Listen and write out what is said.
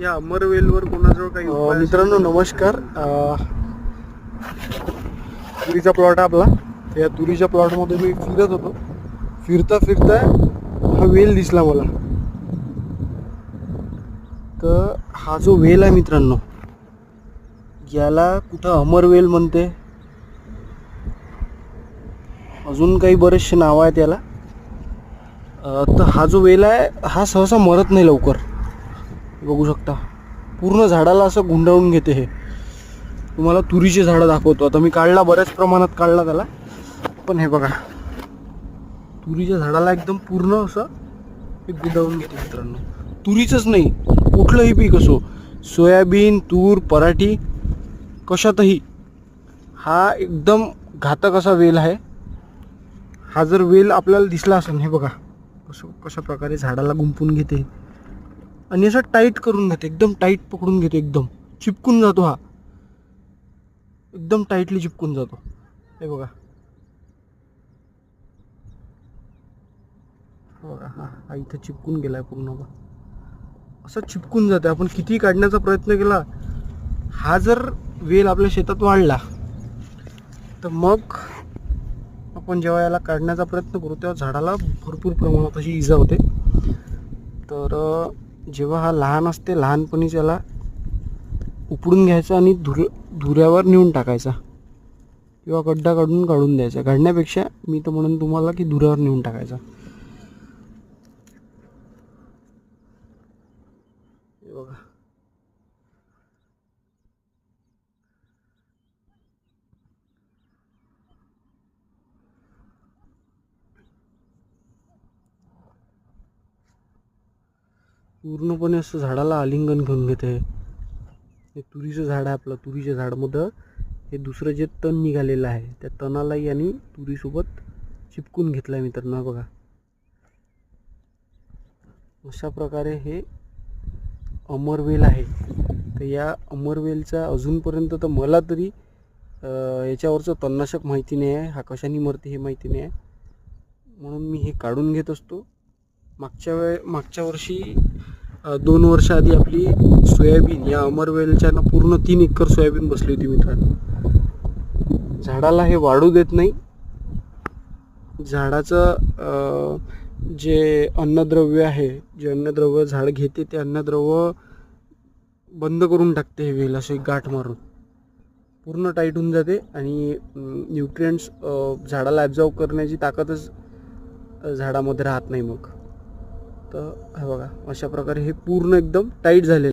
या अमरवेलवर कोणाजवळ काही उपाय मित्रांनो नमस्कार. अ, तुरीचा प्लॉट आहे आपला. तर या तुरीच्या प्लॉटमध्ये मी फिरत होतो. फिरता फिरता हा वेल दिसला मला. तर हा जो वेल आहे मित्रांनो याला कुठं अमरवेल म्हणते? अजून काही बरेचसे नावं आहेत याला. अ, तर हा जो वेल आहे हा सहसा मरत नाही लवकर. बघू शकता. पूर्ण झाडाला असं गुंडाळून घेते हे. तुम्हाला तुरीचे झाडं दाखवतो. आता मी काढला बऱ्याच प्रमाणात काढला त्याला. पण हे बघा. तुरीच्या झाडाला एकदम पूर्ण असं गुंडाळून घेते मित्रांनो. तुरीचंच नाही कुठलंही पीक असो. सोयाबीन तूर पराठी कशातही. हा एकदम घातक असा वेल आहे. हा जर वेल आपल्याला दिसला असेल हे बघा. कसं कशा प्रकारे झाडाला गुंपून घेते आणि असं टाईट करून घेते एकदम टाईट पकडून घेते एकदम. चिपकून जातो हा. एकदम टाईटली चिपकून जातो. हे बघा. बघा हा हा इथं चिपकून गेलाय पूर्ण असं चिपकून जाते आपण किती काढण्याचा प्रयत्न केला हा जर वेल आपल्या शेतात वाढला तर मग आपण जेव्हा याला काढण्याचा प्रयत्न करू तेव्हा झाडाला भरपूर प्रमाणात अशी इजा होते. तर जेव्हा हा लहान असते लहानपणी त्याला उपडून घ्यायचा आणि धुर धुऱ्यावर नेऊन टाकायचा. किंवा गड्डा काढून काढून द्यायचा. काढण्यापेक्षा मी तर म्हणून तुम्हाला की धुऱ्यावर नेऊन टाकायचा. बघा. पूर्णपणे असं झाडाला आलिंगन घेऊन घेते. हे तुरीचं झाड आहे आपलं तुरीच्या झाडामध्ये हे दुसरं जे तण निघालेलं आहे त्या तणाला यांनी तुरीसोबत चिपकून घेतलं आहे मित्रांनो बघा. अशा प्रकारे हे अमरवेल आहे. तर या अमरवेलचा अजूनपर्यंत तर मला तरी याच्यावरचं तणनाशक माहिती नाही आहे हा कशाने मरते हे माहिती नाही आहे. म्हणून मी हे काढून घेत असतो. मागच्या वे मागच्या वर्षी दोन वर्ष आधी आपली सोयाबीन या अमरवेलच्या ना पूर्ण तीन एकर सोयाबीन बसली होती मित्रांनो. झाडाला हे वाढू देत नाही. झाडाचं जे अन्नद्रव्य आहे जे अन्नद्रव्य झाड घेते ते अन्नद्रव्य बंद करून टाकते हे वेल असे गाठ मारून. पूर्ण टाईट होऊन जाते आणि न्यूट्रियंट्स झाडाला ॲब्झॉर्व करण्याची ताकदच झाडामध्ये राहत नाही मग. तर हे बघा अशा प्रकारे हे पूर्ण एकदम टाईट झालेलं